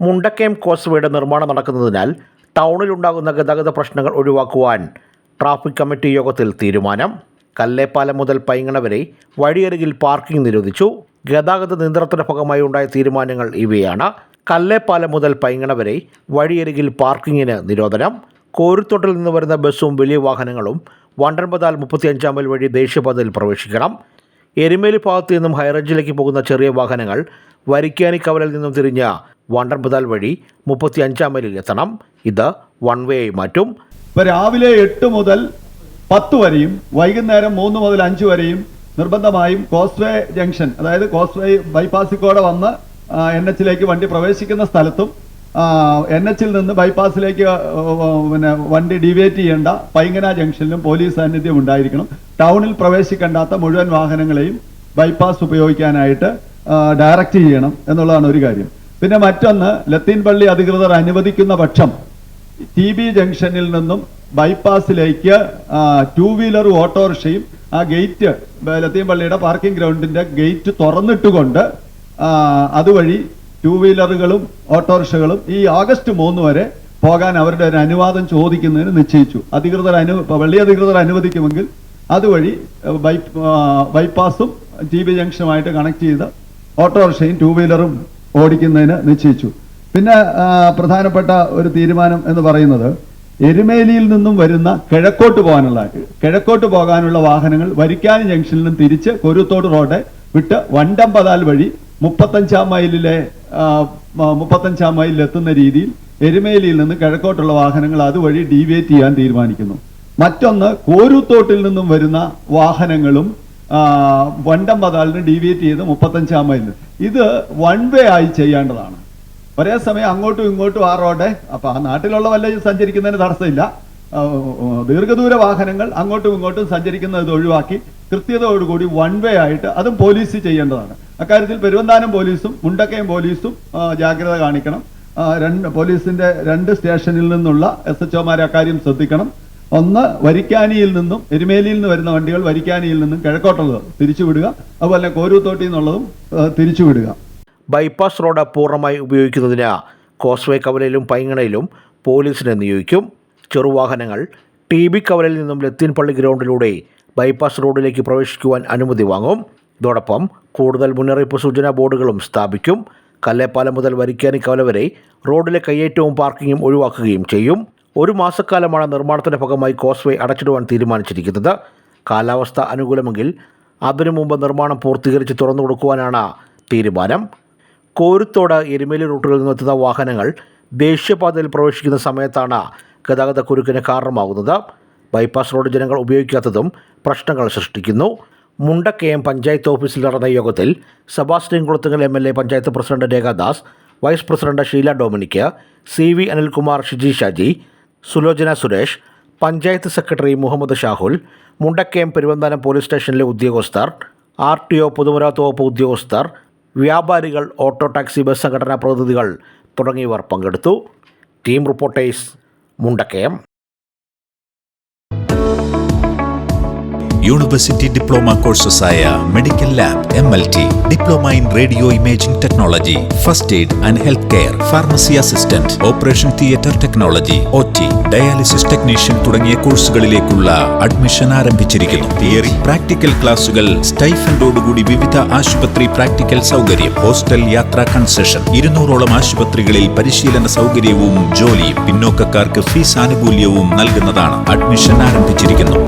മുണ്ടക്കയം കോസ്വേയുടെ നിർമ്മാണം നടക്കുന്നതിനാൽ ടൗണിലുണ്ടാകുന്ന ഗതാഗത പ്രശ്നങ്ങൾ ഒഴിവാക്കുവാൻ ട്രാഫിക് കമ്മിറ്റി യോഗത്തിൽ തീരുമാനം. കല്ലേപ്പാലം മുതൽ പൈങ്ങണ വരെ വഴിയരികിൽ പാർക്കിംഗ് നിരോധിച്ചു. ഗതാഗത നിയന്ത്രണത്തിന്റെ ഭാഗമായി ഉണ്ടായ തീരുമാനങ്ങൾ ഇവയാണ്. കല്ലേപ്പാലം മുതൽ പൈങ്ങണ വരെ വഴിയരികിൽ പാർക്കിങ്ങിന് നിരോധനം. കോരുത്തോട്ടിൽ നിന്ന് വരുന്ന ബസ്സും വലിയ വാഹനങ്ങളും വണ്ടൻപതാൽ മുപ്പത്തിയഞ്ചാം മൈൽ വഴി ദേശീയപാതയിൽ പ്രവേശിക്കണം. എരുമേലി ഭാഗത്തു നിന്നും ഹൈറേഞ്ചിലേക്ക് പോകുന്ന ചെറിയ വാഹനങ്ങൾ വരിക്കാനി നിന്നും തിരിഞ്ഞ വണ്ടൻപതാൽ വഴി മുപ്പത്തി അഞ്ചാം മൈലിൽ എത്തണം. ഇത് വൺ വേ ആയി മാറ്റും. ഇപ്പൊ രാവിലെ എട്ട് മുതൽ പത്ത് വരെയും വൈകുന്നേരം മൂന്ന് മുതൽ അഞ്ച് വരെയും നിർബന്ധമായും കോസ്വേ ജംഗ്ഷൻ അതായത് കോസ്വേ ബൈപ്പാസിക്കോടെ വന്ന് എൻ എച്ചിലേക്ക് വണ്ടി പ്രവേശിക്കുന്ന സ്ഥലത്തും എൻ എച്ചിൽ നിന്ന് ബൈപ്പാസിലേക്ക് പിന്നെ വണ്ടി ഡീവിയേറ്റ് ചെയ്യേണ്ട പൈങ്ങന ജംഗ്ഷനിലും പോലീസ് സാന്നിധ്യം ഉണ്ടായിരിക്കണം. ടൗണിൽ പ്രവേശിക്കേണ്ടാത്ത മുഴുവൻ വാഹനങ്ങളെയും ബൈപ്പാസ് ഉപയോഗിക്കാനായിട്ട് ഡയറക്റ്റ് ചെയ്യണം എന്നുള്ളതാണ് ഒരു കാര്യം. പിന്നെ മറ്റൊന്ന് ലത്തീൻ പള്ളി അധികൃതർ അനുവദിക്കുന്ന പക്ഷം. ടി ബി ജംഗ്ഷനിൽ നിന്നും ബൈപ്പാസിലേക്ക് ടൂ വീലർ ഓട്ടോറിക്ഷയും ആ ഗേറ്റ് ലത്തീൻ പള്ളിയുടെ പാർക്കിംഗ് ഗ്രൗണ്ടിന്റെ ഗേറ്റ് തുറന്നിട്ടുകൊണ്ട് അതുവഴി ടൂ വീലറുകളും ഓട്ടോറിക്ഷകളും ഈ ഓഗസ്റ്റ് മൂന്ന് വരെ പോകാൻ അവരുടെ ഒരു അനുവാദം ചോദിക്കുന്നതിന് നിശ്ചയിച്ചു. അധികൃതർ അനു പള്ളി അധികൃതർ അനുവദിക്കുമെങ്കിൽ അതുവഴി ബൈപ്പാസും ടി ബി ജംഗ്ഷനുമായിട്ട് കണക്ട് ചെയ്ത ഓട്ടോറിക്ഷയും ടൂ വീലറും ഓടിക്കുന്നതിന് നിശ്ചയിച്ചു. പിന്നെ പ്രധാനപ്പെട്ട ഒരു തീരുമാനം എന്ന് പറയുന്നത് എരുമേലിയിൽ നിന്നും വരുന്ന കിഴക്കോട്ട് പോകാനുള്ള കിഴക്കോട്ട് പോകാനുള്ള വാഹനങ്ങൾ വരിക്കാനി ജംഗ്ഷനിൽ നിന്നും തിരിച്ച് കൊരുത്തോട് റോഡ് വിട്ട് വണ്ടമ്പതാൽ വഴി മുപ്പത്തഞ്ചാം മൈലിലെ മുപ്പത്തഞ്ചാം മൈലിൽ എത്തുന്ന രീതിയിൽ എരുമേലിയിൽ നിന്ന് കിഴക്കോട്ടുള്ള വാഹനങ്ങൾ അതുവഴി ഡീവിയേറ്റ് ചെയ്യാൻ തീരുമാനിക്കുന്നു. മറ്റൊന്ന് കോരുത്തോട്ടിൽ നിന്നും വരുന്ന വാഹനങ്ങളും വണ്ടമ്പതാലിന് ഡീവിയേറ്റ് ചെയ്ത് മുപ്പത്തഞ്ചാം മൈൽ ഇത് വൺ വേ ആയി ചെയ്യേണ്ടതാണ്. ഒരേ സമയം അങ്ങോട്ടും ഇങ്ങോട്ടും ആ റോഡ് അപ്പൊ ആ നാട്ടിലുള്ള വല്ല സഞ്ചരിക്കുന്നതിന് തടസ്സമില്ല. ദീർഘദൂര വാഹനങ്ങൾ അങ്ങോട്ടും ഇങ്ങോട്ടും സഞ്ചരിക്കുന്നത് ഒഴിവാക്കി കൃത്യതയോടുകൂടി വൺ വേ ആയിട്ട് അതും പോലീസ് ചെയ്യേണ്ടതാണ്. അക്കാര്യത്തിൽ പെരുവന്താനം പോലീസും മുണ്ടക്കയം പോലീസും ജാഗ്രത കാണിക്കണം. രണ്ട് പോലീസിന്റെ രണ്ട് സ്റ്റേഷനിൽ നിന്നുള്ള എസ് എച്ച് ഒമാരെ അക്കാര്യം ശ്രദ്ധിക്കണം. ഒന്ന് വരിക്കാനിയിൽ നിന്നും എരുമേലിയിൽ നിന്ന് വരുന്ന വണ്ടികൾ വരിക്കാനിയിൽ നിന്നും കിഴക്കോട്ടുള്ളത് തിരിച്ചുവിടുക. അതുപോലെ കോരൂത്തോട്ടിൽ നിന്നുള്ളതും ആ, തിരിച്ചുവിടുക. ബൈപ്പാസ് റോഡ് പൂർണമായി ഉപയോഗിക്കുന്നതിന് കോസ്വേ കവലയിലും പൈങ്ങണയിലും പോലീസിനെ നിയോഗിക്കും. ചെറുവാഹനങ്ങൾ ടി ബി കവലയിൽ നിന്നും ലത്തീൻ പള്ളി ഗ്രൗണ്ടിലൂടെ ബൈപ്പാസ് റോഡിലേക്ക് പ്രവേശിക്കുവാൻ അനുമതി വാങ്ങും. ഇതോടൊപ്പം കൂടുതൽ മുന്നറിയിപ്പ് സൂചനാ ബോർഡുകളും സ്ഥാപിക്കും. കല്ലേപ്പാലം മുതൽ വരിക്കാനി കവല വരെ റോഡിലെ കയ്യേറ്റവും പാർക്കിങ്ങും ഒഴിവാക്കുകയും ചെയ്യും. ഒരു മാസക്കാലമാണ് നിർമ്മാണത്തിന്റെ ഭാഗമായി കോസ്വേ അടച്ചിടുവാൻ തീരുമാനിച്ചിരിക്കുന്നത്. കാലാവസ്ഥ അനുകൂലമെങ്കിൽ അതിനു മുമ്പ് നിർമ്മാണം പൂർത്തീകരിച്ച് തുറന്നു കൊടുക്കുവാനാണ് തീരുമാനം. കോരുത്തോട് എരുമേലി റൂട്ടുകളിൽ നിന്നെത്തുന്ന വാഹനങ്ങൾ ദേശീയപാതയിൽ പ്രവേശിക്കുന്ന സമയത്താണ് ഗതാഗത കുരുക്കിന് കാരണമാകുന്നത്. ബൈപ്പാസ് റോഡ് ജനങ്ങൾ ഉപയോഗിക്കാത്തതും പ്രശ്നങ്ങൾ സൃഷ്ടിക്കുന്നു. മുണ്ടക്കയം പഞ്ചായത്ത് ഓഫീസിൽ നടന്ന യോഗത്തിൽ Sebastian Kulathunkal M L A panchayat president Rekhadas vice president Sheela Dominic C V Anilkumar Shiji Shaji Sulochana Suresh panchayat secretary Muhammad Shahul Mundakayam Peruvanthanam police സ്റ്റേഷനിലെ ഉദ്യോഗസ്ഥർ ആർ ടി ഒ പൊതുമരാമത്ത് വകുപ്പ് ഉദ്യോഗസ്ഥർ വ്യാപാരികൾ ഓട്ടോ ടാക്സി ബസ് സംഘടനാ പ്രതിനിധികൾ തുടങ്ങിയവർ പങ്കെടുത്തു. Team reporters Mundakayam. University diploma കോഴ്സസായ medical lab M L T diploma in radio imaging technology first aid and health care pharmacy assistant operation theatre technology O T. Dialysis technician തുടങ്ങിയ കോഴ്സുകളിലേക്കുള്ള admission ആരംഭിച്ചിരിക്കുന്നു. Theory practical ക്ലാസുകൾ സ്റ്റൈഫൻഡോടുകൂടി വിവിധ ആശുപത്രി practical സൗകര്യം hostel യാത്രാ concession ഇരുന്നൂറോളം ആശുപത്രികളിൽ പരിശീലന സൗകര്യവും ജോലിയും പിന്നോക്കക്കാർക്ക് ഫീസ് ആനുകൂല്യവും നൽകുന്നതാണ് അഡ്മിഷൻ ആരംഭിച്ചിരിക്കുന്നു.